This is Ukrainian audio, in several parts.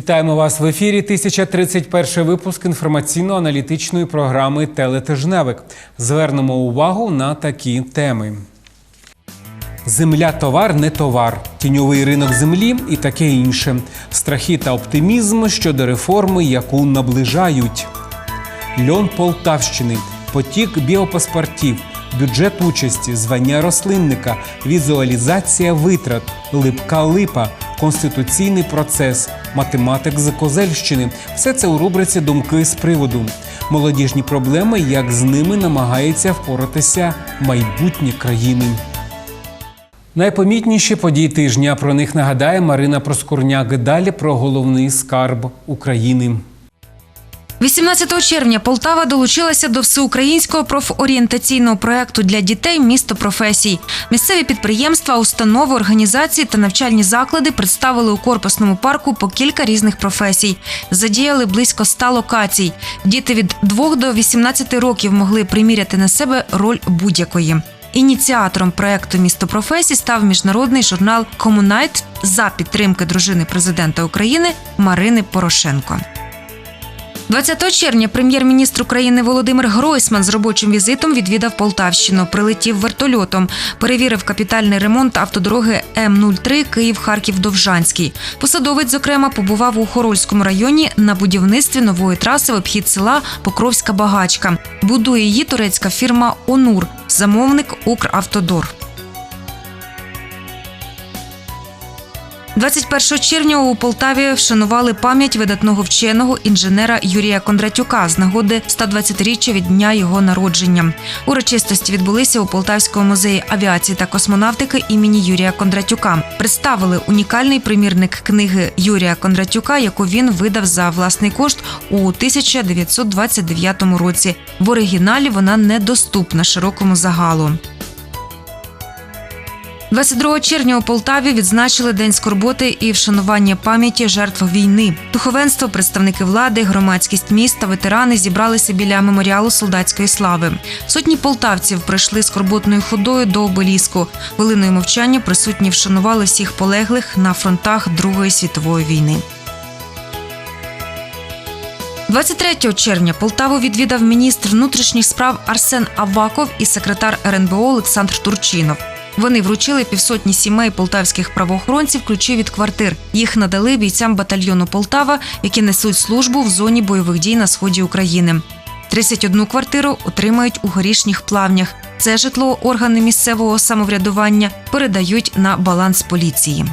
Вітаємо вас в ефірі. 1031 випуск інформаційно-аналітичної програми Телетижневик. Звернемо увагу на такі теми. Земля товар не товар, тіньовий ринок землі і таке інше. Страхи та оптимізм щодо реформи, яку наближають. Льон Полтавщини, потік біопаспортів, бюджет участі, звання рослинника, візуалізація витрат, липка липа, конституційний процес, математик з Козельщини. Все це у рубриці Думки з приводу. Молодіжні проблеми, як з ними намагається впоратися майбутнє країни. Найпомітніші події тижня про них нагадає Марина Проскурняк. Далі про головний скарб України. 18 червня Полтава долучилася до всеукраїнського профорієнтаційного проекту для дітей місто професій. Місцеві підприємства, установи, організації та навчальні заклади представили у корпусному парку по кілька різних професій. Задіяли близько 100 локацій. Діти від 2 до 18 років могли приміряти на себе роль будь-якої. Ініціатором проекту Місто професій став міжнародний журнал Комунайт за підтримки дружини президента України Марини Порошенко. 20 червня прем'єр-міністр України Володимир Гройсман з робочим візитом відвідав Полтавщину, прилетів вертольотом, перевірив капітальний ремонт автодороги М03 Київ-Харків-Довжанський. Посадовець, зокрема, побував у Хорольському районі на будівництві нової траси в обхід села Покровська Багачка. Будує її турецька фірма Онур, замовник Укравтодор. 21 червня у Полтаві вшанували пам'ять видатного вченого інженера Юрія Кондратюка з нагоди 120-річчя від дня його народження. Урочистості відбулися у Полтавському музеї авіації та космонавтики імені Юрія Кондратюка. Представили унікальний примірник книги Юрія Кондратюка, яку він видав за власний кошт у 1929 році. В оригіналі вона недоступна широкому загалу. 22 червня у Полтаві відзначили День скорботи і вшанування пам'яті жертв війни. Духовенство, представники влади, громадськість міста, ветерани зібралися біля меморіалу солдатської слави. Сотні полтавців прийшли скорботною ходою до обеліску. Хвилиною мовчання присутні вшанували всіх полеглих на фронтах Другої світової війни. 23 червня Полтаву відвідав міністр внутрішніх справ Арсен Аваков і секретар РНБО Олександр Турчинов. Вони вручили півсотні сімей полтавських правоохоронців ключі від квартир. Їх надали бійцям батальйону Полтава, які несуть службу в зоні бойових дій на сході України. 31 квартиру отримають у горішніх плавнях. Це житло органи місцевого самоврядування передають на баланс поліції.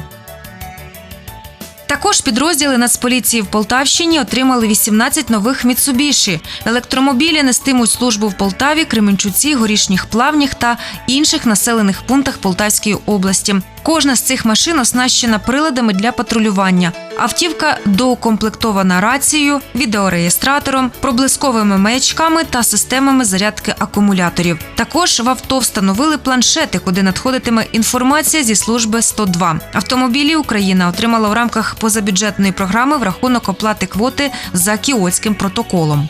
Також підрозділи Нацполіції в Полтавщині отримали 18 нових Міцубіші. Електромобілі нестимуть службу в Полтаві, Кременчуці, Горішніх Плавнях та інших населених пунктах Полтавської області. Кожна з цих машин оснащена приладами для патрулювання. Автівка доукомплектована рацією, відеореєстратором, проблисковими маячками та системами зарядки акумуляторів. Також в авто встановили планшети, куди надходитиме інформація зі служби 102. Автомобілі Україна отримала в рамках позабюджетної програми в рахунок оплати квоти за кіотським протоколом.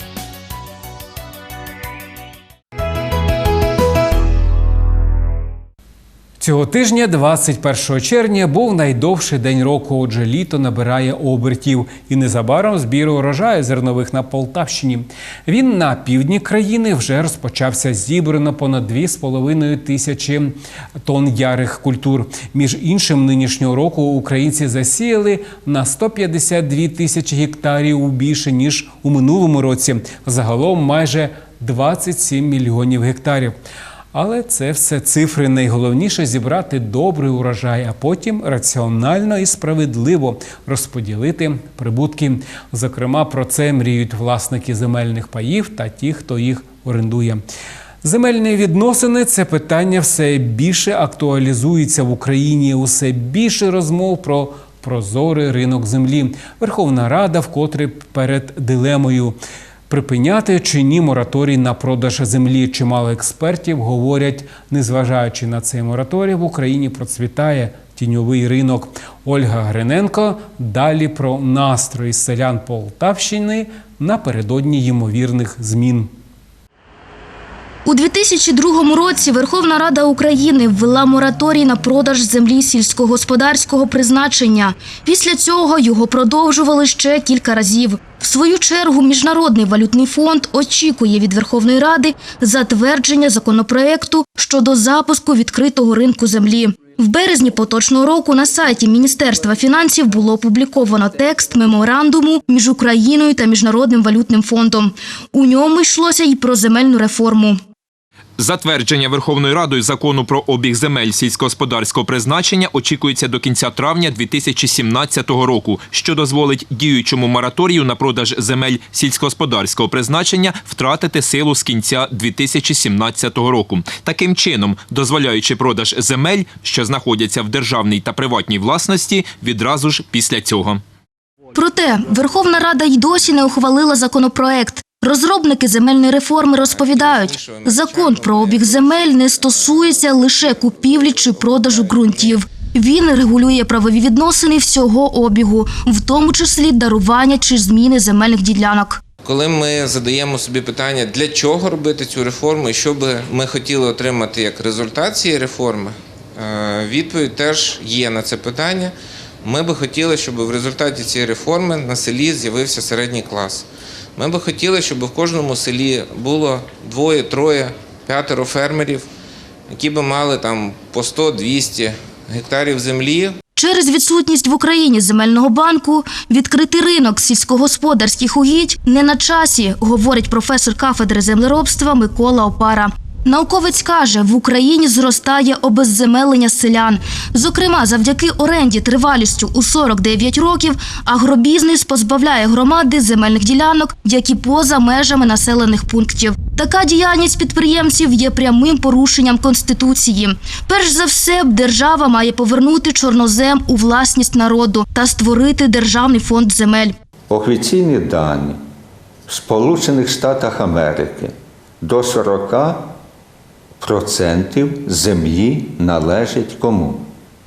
Цього тижня, 21 червня, був найдовший день року. Отже, літо набирає обертів, і незабаром збір урожаю зернових на Полтавщині. Він на півдні країни вже розпочався. Зібрано понад 2,5 тисячі тонн ярих культур. Між іншим, нинішнього року українці засіяли на 152 тисячі гектарів більше ніж у минулому році. Загалом майже 27 мільйонів гектарів. Але це все цифри. Найголовніше зібрати добрий урожай, а потім раціонально і справедливо розподілити прибутки. Зокрема, про це мріють власники земельних паїв та ті, хто їх орендує. Земельні відносини це питання все більше актуалізується в Україні. Усе більше розмов про прозорий ринок землі. Верховна Рада вкотре перед дилемою. Припиняти чи ні мораторій на продаж землі. Чимало експертів говорять, незважаючи на цей мораторій, в Україні процвітає тіньовий ринок. Ольга Гриненко далі про настрої селян Полтавщини напередодні ймовірних змін. У 2002 році Верховна Рада України ввела мораторій на продаж землі сільськогосподарського призначення. Після цього його продовжували ще кілька разів. В свою чергу Міжнародний валютний фонд очікує від Верховної Ради затвердження законопроекту щодо запуску відкритого ринку землі. В березні поточного року на сайті Міністерства фінансів було опубліковано текст меморандуму між Україною та Міжнародним валютним фондом. У ньому йшлося й про земельну реформу. Затвердження Верховною Радою закону про обіг земель сільськогосподарського призначення очікується до кінця травня 2017 року, що дозволить діючому мораторію на продаж земель сільськогосподарського призначення втратити силу з кінця 2017 року. Таким чином, дозволяючи продаж земель, що знаходяться в державній та приватній власності, відразу ж після цього. Проте Верховна Рада й досі не ухвалила законопроект. Розробники земельної реформи розповідають, закон про обіг земель не стосується лише купівлі чи продажу ґрунтів. Він регулює правові відносини всього обігу, в тому числі дарування чи зміни земельних ділянок. Коли ми задаємо собі питання, для чого робити цю реформу і що би ми хотіли отримати як результат цієї реформи, е, відповідь теж є на це питання. Ми би хотіли, щоб в результаті цієї реформи на селі з'явився середній клас. Ми би хотіли, щоб в кожному селі було двоє, троє, п'ятеро фермерів, які би мали там по 100-200 гектарів землі, Через відсутність в Україні земельного банку відкритий ринок сільськогосподарських угідь не на часі, говорить професор кафедри землеробства Микола Опара. Науковець каже, в Україні зростає обезземелення селян. Зокрема, завдяки оренді тривалістю у 49 років агробізнес позбавляє громади земельних ділянок, які поза межами населених пунктів. Така діяльність підприємців є прямим порушенням конституції. Перш за все, держава має повернути чорнозем у власність народу та створити державний фонд земель. Офіційні дані в Сполучених Штатах Америки до 40% землі належить кому?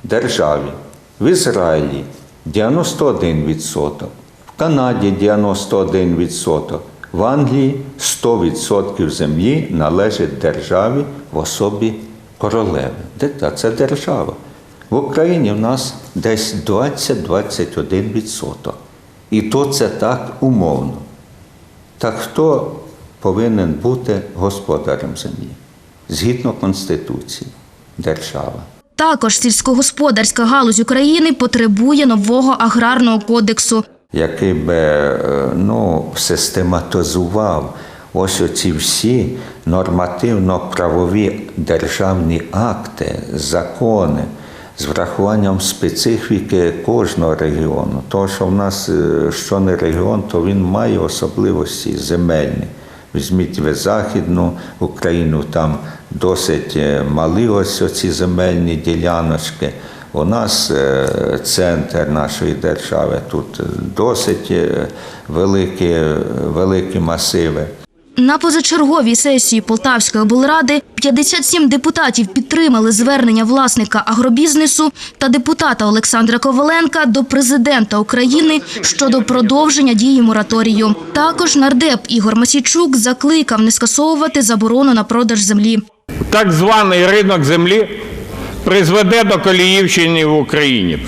Державі. В Ізраїлі 91%, в Канаді 91%, в Англії 100% землі належить державі в особі королеви. Це держава. В Україні в нас десь 20-21%. І то це так умовно. Так хто повинен бути господарем землі? Згідно Конституції, держава. Також сільськогосподарська галузь України потребує нового аграрного кодексу. який би е, ну, систематизував ось оці всі нормативно-правові державні акти, закони з врахуванням специфіки кожного регіону. Тому що в нас е, що не регіон, то він має особливості земельні. Візьміть ви Західну Україну, там досить е, малі ось оці земельні діляночки. У нас е, центр нашої держави, тут досить е, великі, великі масиви. На позачерговій сесії Полтавської облради 57 депутатів підтримали звернення власника агробізнесу та депутата Олександра Коваленка до президента України щодо продовження дії мораторію. Також нардеп Ігор Масійчук закликав не скасовувати заборону на продаж землі. Так званий ринок землі призведе до коліївщини в Україні,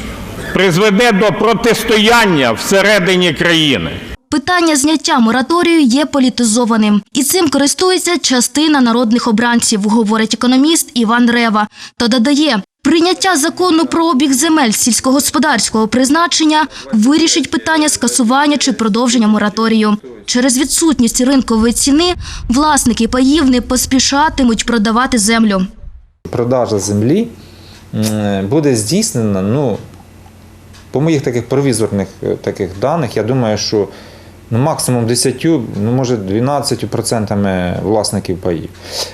призведе до протистояння всередині країни. Питання зняття мораторію є політизованим, і цим користується частина народних обранців, говорить економіст Іван Рева. Та додає, прийняття закону про обіг земель сільськогосподарського призначення вирішить питання скасування чи продовження мораторію. Через відсутність ринкової ціни власники паїв не поспішатимуть продавати землю. продажа землі буде здійснена, ну, по моїх таких провізорних е, таких даних, я думаю, що ну, максимум 10, ну може 12% власників паїв.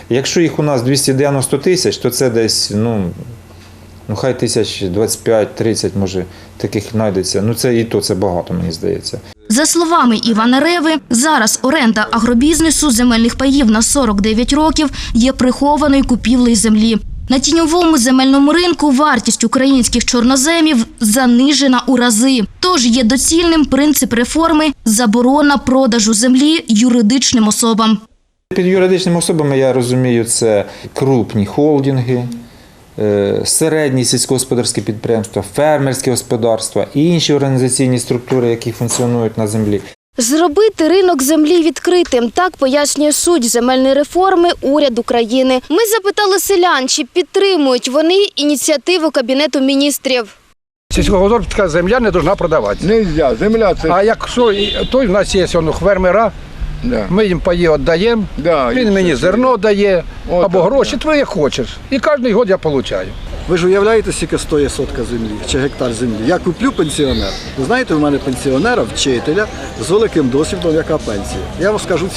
Якщо їх у нас 290 тисяч, то це десь, ну, ну хай тисяч 25-30, може, таких знайдеться. Ну це і то це багато, мені здається. За словами Івана Реви, зараз оренда агробізнесу земельних паїв на 49 років є прихованою купівлею землі. На тіньовому земельному ринку вартість українських чорноземів занижена у рази. Тож є доцільним принцип реформи заборона продажу землі юридичним особам. Під юридичними особами я розумію, це крупні холдинги, середні сільськогосподарські підприємства, фермерські господарства і інші організаційні структури, які функціонують на землі. Зробити ринок землі відкритим. Так пояснює суть земельної реформи уряд України. Ми запитали селян, чи підтримують вони ініціативу Кабінету міністрів. Сільськогосподарська земля не повинна продаватися. Нельзя, земля це А якщо і- то в нас є он, фермера, да. ми їм паї віддаємо, Да, він і мені все. зерно дає От або так, гроші, твоє як хочеш. І кожен год я отримую. Ви ж уявляєте, скільки стоїть сотка землі чи гектар землі? Я куплю пенсіонер. Ви знаєте, в мене пенсіонера, вчителя з великим досвідом, яка пенсія. Я вам скажу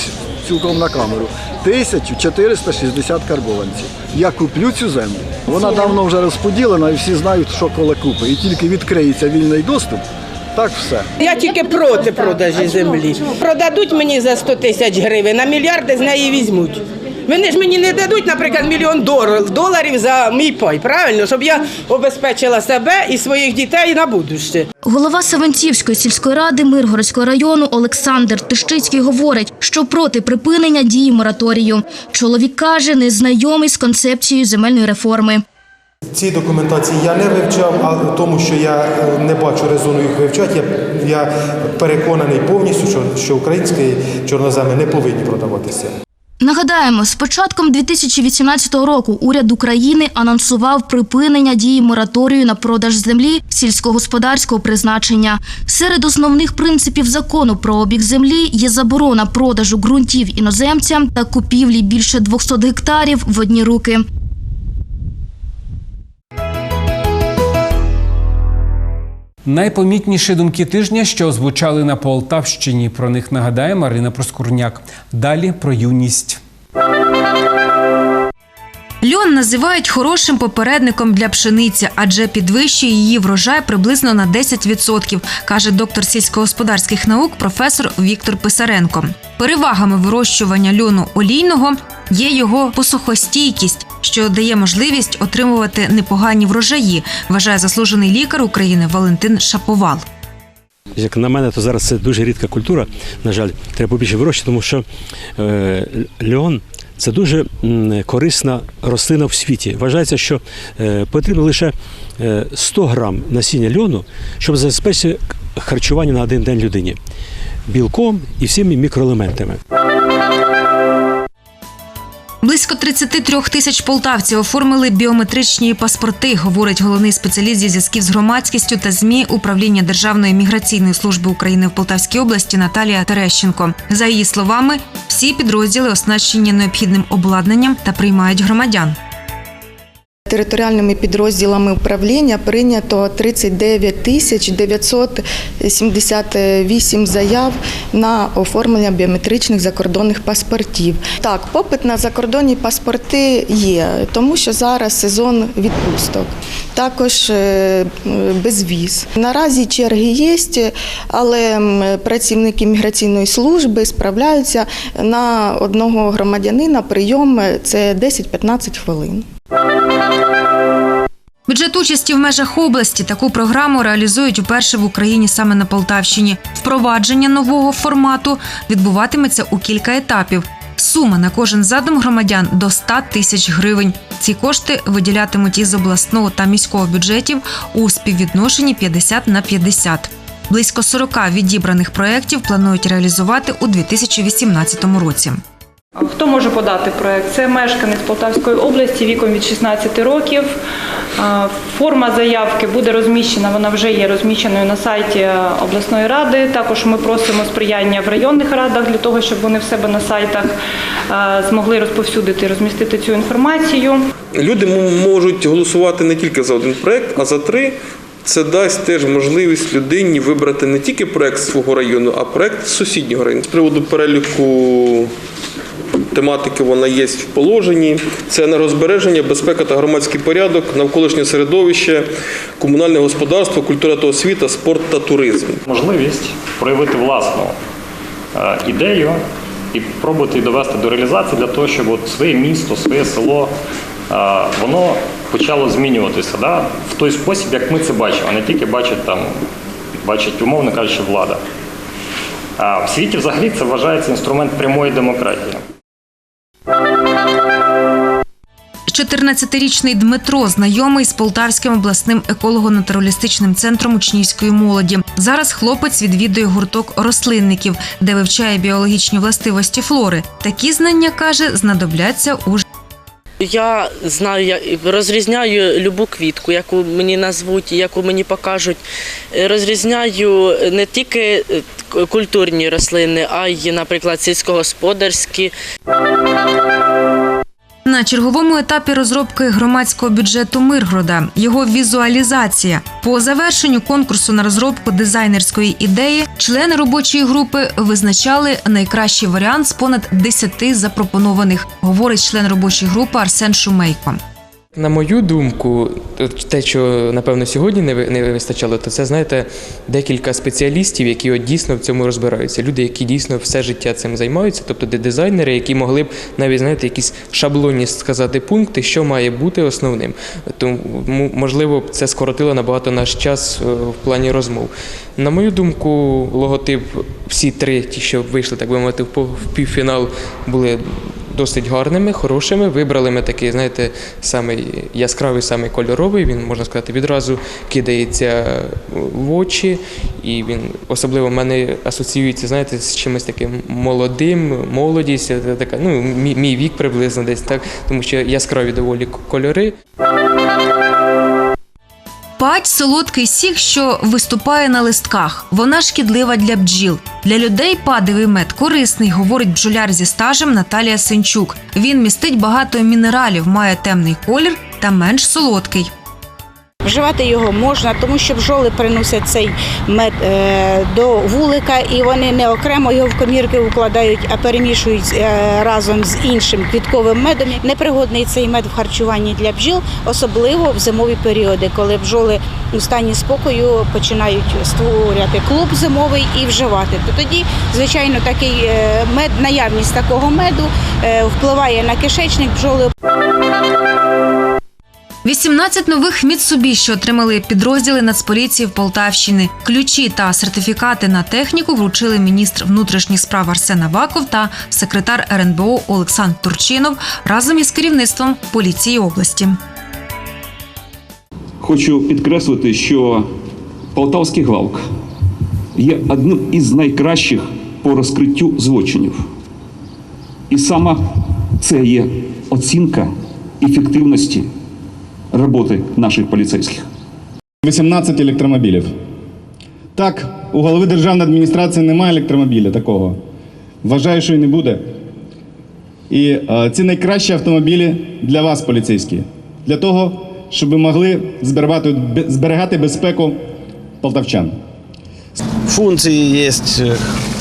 цілком на камеру. 1460 карбованців. Я куплю цю землю. Вона давно вже розподілена і всі знають, що коли купи. І тільки відкриється вільний доступ, так все. Я тільки проти продажі землі. Продадуть мені за 100 тисяч гривень, а мільярди з неї візьмуть. Вони ж мені не дадуть, наприклад, мільйон доларів за мій пай, правильно? Щоб я обезпечила себе і своїх дітей на будуще. Голова Саванцівської сільської ради Миргородського району Олександр Тищицький говорить, що проти припинення дії мораторію. Чоловік каже, не знайомий з концепцією земельної реформи. Ці документації я не вивчав, а тому, що я е, не бачу резону їх вивчати, я, я переконаний повністю, що, що українські чорноземи не повинні продаватися. Нагадаємо, з початком 2018 року уряд України анонсував припинення дії мораторію на продаж землі сільськогосподарського призначення. Серед основних принципів закону про обіг землі є заборона продажу ґрунтів іноземцям та купівлі більше 200 гектарів в одні руки. Найпомітніші думки тижня, що озвучали на Полтавщині. Про них нагадає Марина Проскурняк. Далі про юність. Льон називають хорошим попередником для пшениці, адже підвищує її врожай приблизно на 10%, каже доктор сільськогосподарських наук професор Віктор Писаренко. Перевагами вирощування льону олійного є його посухостійкість, що дає можливість отримувати непогані врожаї, вважає заслужений лікар України Валентин Шаповал. Як на мене, то зараз це дуже рідка культура. На жаль, треба побільше вирощувати, тому що е, льон це дуже корисна рослина в світі. Вважається, що е, потрібно лише е, 100 грам насіння льону, щоб забезпечити харчування на один день людині білком і всіми мікроелементами. Близько 33 тисяч полтавців оформили біометричні паспорти, говорить головний спеціаліст зі зв'язків з громадськістю та змі управління Державної міграційної служби України в Полтавській області Наталія Терещенко. За її словами, всі підрозділи оснащені необхідним обладнанням та приймають громадян. Територіальними підрозділами управління прийнято 39 тисяч 978 заяв на оформлення біометричних закордонних паспортів. Так, попит на закордонні паспорти є, тому що зараз сезон відпусток. Також е, безвіз. Наразі черги є, але працівники міграційної служби справляються на одного громадянина прийом це 10-15 хвилин. Бюджет участі в межах області таку програму реалізують уперше в Україні саме на Полтавщині. Впровадження нового формату відбуватиметься у кілька етапів. Сума на кожен задум громадян до 100 тисяч гривень. Ці кошти виділятимуть із обласного та міського бюджетів у співвідношенні 50 на 50. Близько 40 відібраних проєктів планують реалізувати у 2018 році. Хто може подати проект? Це мешканець Полтавської області віком від 16 років. Форма заявки буде розміщена, вона вже є розміщеною на сайті обласної ради. Також ми просимо сприяння в районних радах для того, щоб вони в себе на сайтах змогли розповсюдити, розмістити цю інформацію. Люди можуть голосувати не тільки за один проект, а за три. Це дасть теж можливість людині вибрати не тільки проект свого району, а проект сусіднього району. З приводу переліку тематики вона є в положенні. Це енергозбереження, безпека та громадський порядок, навколишнє середовище, комунальне господарство, культура та освіта, спорт та туризм. можливість проявити власну е, ідею і пробувати її довести до реалізації для того, щоб от своє місто, своє село е, воно почало змінюватися да? в той спосіб, як ми це бачимо, а не тільки бачить там, бачить, умовно кажучи, влада. В світі взагалі це вважається інструмент прямої демократії. 14-річний Дмитро знайомий з Полтавським обласним еколого-натуралістичним центром учнівської молоді. Зараз хлопець відвідує гурток рослинників, де вивчає біологічні властивості флори. Такі знання каже, знадобляться у Я знаю, я розрізняю любу квітку, яку мені назвуть, яку мені покажуть. Розрізняю не тільки е, культурні рослини, а й, наприклад, сільськогосподарські. Черговому етапі розробки громадського бюджету Миргорода його візуалізація. По завершенню конкурсу на розробку дизайнерської ідеї члени робочої групи визначали найкращий варіант з понад 10 запропонованих, говорить член робочої групи Арсен Шумейко. На мою думку, те, що напевно сьогодні не ви- не вистачало, то це знаєте декілька спеціалістів, які от дійсно в цьому розбираються. Люди, які дійсно все життя цим займаються, тобто де дизайнери, які могли б навіть знаєте, якісь шаблонні сказати пункти, що має бути основним. Тому можливо це скоротило набагато наш час е, в плані розмов. На мою думку, логотип, всі три, ті, що вийшли, так би мовити, в півфінал, були досить гарними, хорошими. Вибрали ми такий, знаєте, самий яскравий, самий кольоровий. Він, можна сказати, відразу кидається в очі, і він особливо в мене асоціюється, знаєте, з чимось таким молодим, молодість, така, ну, мій вік приблизно десь так, тому що яскраві доволі кольори. Пать солодкий сік, що виступає на листках. Вона шкідлива для бджіл. Для людей падивий мед корисний, говорить бджоляр зі стажем Наталія Сенчук. Він містить багато мінералів, має темний колір та менш солодкий. Вживати його можна, тому що бджоли приносять цей мед е, до вулика, і вони не окремо його в комірки укладають, а перемішують е, разом з іншим квітковим медом. Непригодний цей мед в харчуванні для бджіл, особливо в зимові періоди, коли бджоли у стані спокою починають створювати клуб зимовий і вживати. То тоді, звичайно, такий е, мед, наявність такого меду впливає на кишечник бджоли. 18 нових Mitsubishi отримали підрозділи Нацполіції в Полтавщини. Ключі та сертифікати на техніку вручили міністр внутрішніх справ Арсен Аваков та секретар РНБО Олександр Турчинов разом із керівництвом поліції області. Хочу підкреслити, що Полтавський главк є одним із найкращих по розкриттю злочинів. І саме це є оцінка ефективності роботи наших поліцейських. 18 електромобілів. Так, у голови державної адміністрації немає електромобіля такого. Вважаю, що і не буде. І е, ці найкращі автомобілі для вас, поліцейські, для того, щоб ви могли зберігати, бе- зберігати безпеку полтавчан. Функції є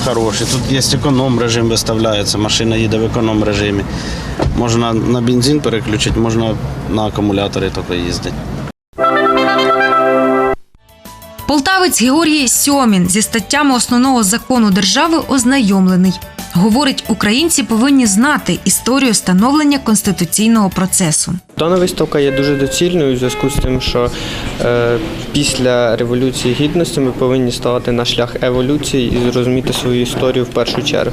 хороші. Тут є економ режим виставляється, машина їде в економ режимі. Можна на бензин переключити, можна на акумуляторі тільки їздити. Полтавець Георгій Сьомін зі статтями основного закону держави ознайомлений. Говорить, українці повинні знати історію становлення конституційного процесу. Дана виставка є дуже доцільною у зв'язку з тим, що е, після Революції Гідності ми повинні ставати на шлях еволюції і зрозуміти свою історію в першу чергу.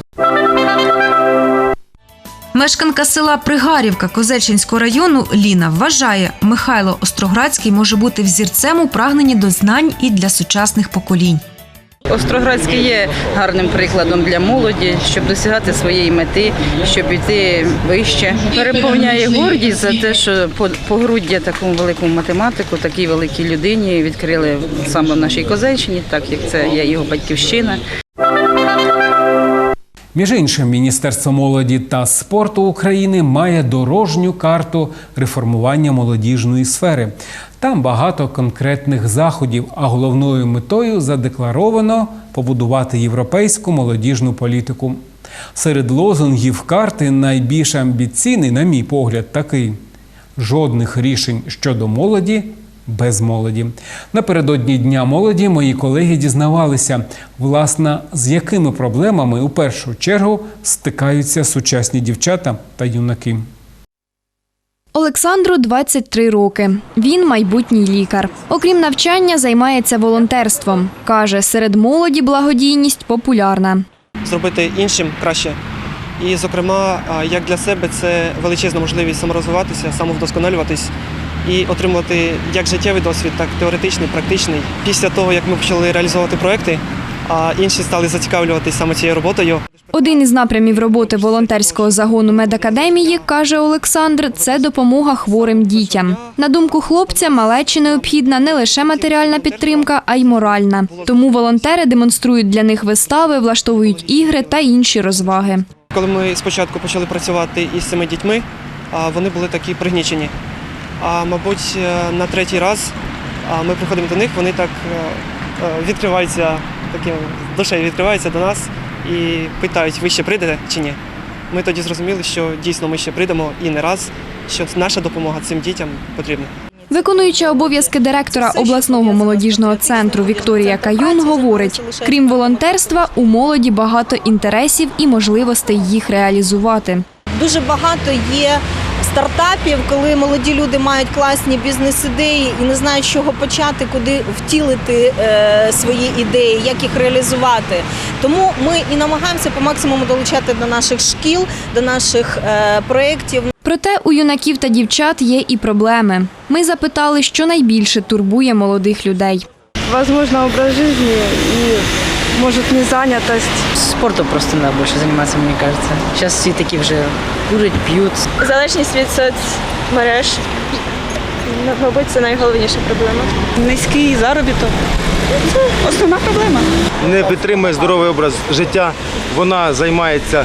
Мешканка села Пригарівка Козельчинського району Ліна вважає, Михайло Остроградський може бути взірцем у прагненні до знань і для сучасних поколінь. Остроградський є гарним прикладом для молоді, щоб досягати своєї мети, щоб іти вище. Переповняє гордість за те, що по- погруддя такому великому математику, такій великій людині відкрили саме в нашій Козельщині, так як це є його батьківщина. Між іншим, Міністерство молоді та спорту України має дорожню карту реформування молодіжної сфери. Там багато конкретних заходів, а головною метою задекларовано побудувати європейську молодіжну політику. Серед лозунгів карти найбільш амбіційний, на мій погляд, такий: жодних рішень щодо молоді без молоді. Напередодні Дня молоді мої колеги дізнавалися, власне, з якими проблемами у першу чергу стикаються сучасні дівчата та юнаки. Олександру 23 роки. Він майбутній лікар. Окрім навчання, займається волонтерством. Каже, серед молоді благодійність популярна. зробити іншим краще І, зокрема, як для себе це величезна можливість саморозвиватися, самовдосконалюватись і отримувати як життєвий досвід, так теоретичний, практичний. Після того, як ми почали реалізовувати проекти, а інші стали зацікавлюватись саме цією роботою. Один із напрямів роботи волонтерського загону медакадемії, каже Олександр, це допомога хворим дітям. На думку хлопця, малечі необхідна не лише матеріальна підтримка, а й моральна. Тому волонтери демонструють для них вистави, влаштовують ігри та інші розваги. Коли ми спочатку почали працювати із цими дітьми, вони були такі пригнічені. А мабуть, е, на третій раз ми приходимо до них, вони так е, е, відкриваються, таким душею відкриваються до нас і питають, ви ще прийдете чи ні. Ми тоді зрозуміли, що дійсно ми ще прийдемо і не раз, що наша допомога цим дітям потрібна. Виконуюча обов'язки директора обласного молодіжного центру Вікторія Каюн говорить: крім волонтерства, у молоді багато інтересів і можливостей їх реалізувати. Дуже багато є стартапів, коли молоді люди мають класні бізнес-ідеї і не знають, з чого почати, куди втілити е, свої ідеї, як їх реалізувати. Тому ми і намагаємося по максимуму долучати до наших шкіл, до наших е, проєктів. Проте у юнаків та дівчат є і проблеми. Ми запитали, що найбільше турбує молодих людей. Возможно, образ жизни и, может, незанятость. Спортом просто надо больше заниматься, мне кажется. Сейчас все такие уже курят, пьют. Залежність від соцмереж. Мабуть, це найголовніша проблема. Низький заробіток. Це основна проблема. не підтримує здоровий образ життя. Вона займається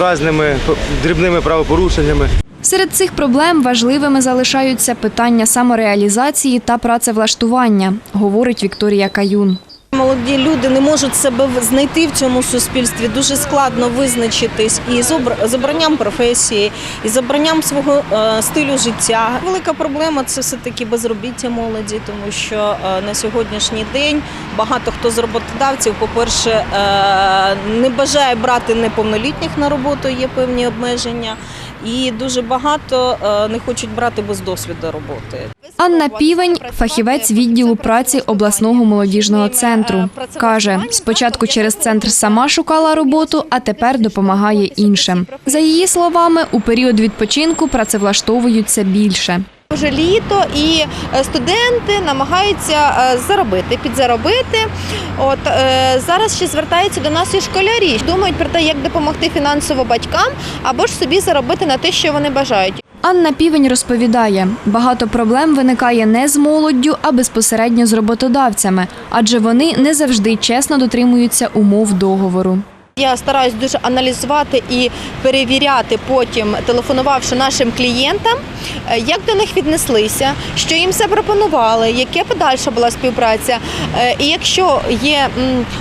різними дрібними правопорушеннями. Серед цих проблем важливими залишаються питання самореалізації та працевлаштування, говорить Вікторія Каюн. Молоді люди не можуть себе знайти в цьому суспільстві. Дуже складно визначитись і з обранням професії, і з обранням свого е, стилю життя. Велика проблема це все таки безробіття молоді, тому що е, на сьогоднішній день багато хто з роботодавців, по-перше, е, не бажає брати неповнолітніх на роботу, є певні обмеження, і дуже багато е, не хочуть брати без досвіду роботи. Анна Півень, фахівець відділу праці обласного молодіжного центру, каже: спочатку через центр сама шукала роботу, а тепер допомагає іншим. За її словами, у період відпочинку працевлаштовуються більше. Вже літо і е, студенти намагаються е, заробити, підзаробити. От е, зараз ще звертаються до нас і школярі. Думають про те, як допомогти фінансово батькам або ж собі заробити на те, що вони бажають. Анна Півень розповідає, багато проблем виникає не з молоддю, а безпосередньо з роботодавцями, адже вони не завжди чесно дотримуються умов договору. Я стараюсь дуже аналізувати і перевіряти потім, телефонувавши нашим клієнтам, е, як до них віднеслися, що їм запропонували, яке подальша була співпраця. Е, І якщо є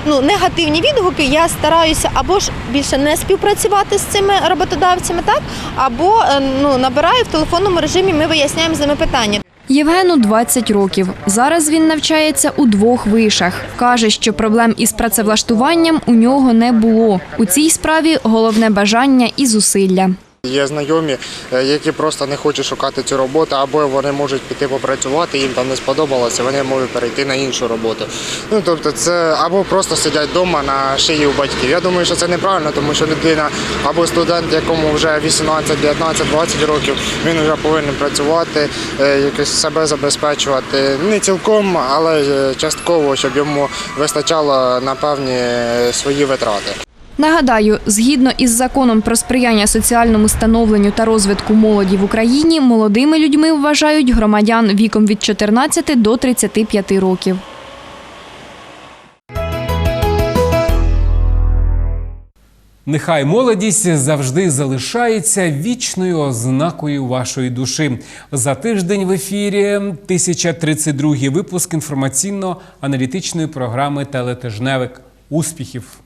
ну, негативні відгуки, я стараюся або ж більше не співпрацювати з цими роботодавцями, так або е, ну, набираю в телефонному режимі, ми виясняємо з ними питання. Євгену 20 років. Зараз він навчається у двох вишах. Каже, що проблем із працевлаштуванням у нього не було. У цій справі головне бажання і зусилля. Є знайомі, е, які просто не хочуть шукати цю роботу, або вони можуть піти попрацювати, їм там не сподобалося, вони можуть перейти на іншу роботу. Ну тобто, це або просто сидять вдома на шиї у батьків. Я думаю, що це неправильно, тому що людина або студент, якому вже 18, 19, 20 років, він вже повинен працювати, е, якось себе забезпечувати. Не цілком, але е, частково, щоб йому вистачало на певні свої витрати. Нагадаю, згідно із законом про сприяння соціальному становленню та розвитку молоді в Україні, молодими людьми вважають громадян віком від 14 до 35 років. Нехай молодість завжди залишається вічною ознакою вашої душі. За тиждень в ефірі 1032 випуск інформаційно-аналітичної програми Телетижневик. Успіхів!